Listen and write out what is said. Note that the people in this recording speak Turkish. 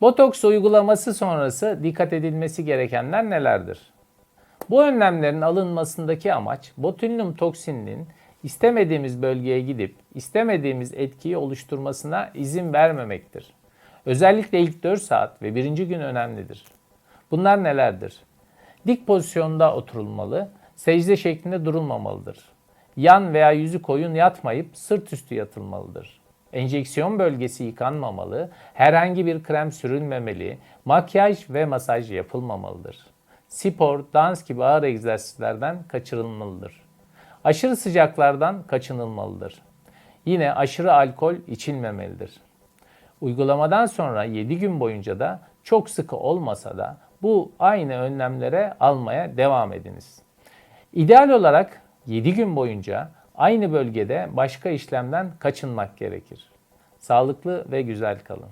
Botoks uygulaması sonrası dikkat edilmesi gerekenler nelerdir? Bu önlemlerin alınmasındaki amaç botulinum toksininin istemediğimiz bölgeye gidip istemediğimiz etkiyi oluşturmasına izin vermemektir. Özellikle ilk 4 saat ve birinci gün önemlidir. Bunlar nelerdir? Dik pozisyonda oturulmalı, secde şeklinde durulmamalıdır. Yan veya yüzü koyun yatmayıp sırt üstü yatılmalıdır. Enjeksiyon bölgesi yıkanmamalı, herhangi bir krem sürülmemeli, makyaj ve masaj yapılmamalıdır. Spor, dans gibi ağır egzersizlerden kaçırılmalıdır. Aşırı sıcaklardan kaçınılmalıdır. Yine aşırı alkol içilmemelidir. Uygulamadan sonra 7 gün boyunca da çok sıkı olmasa da bu aynı önlemlere almaya devam ediniz. İdeal olarak 7 gün boyunca aynı bölgede başka işlemden kaçınmak gerekir. Sağlıklı ve güzel kalın.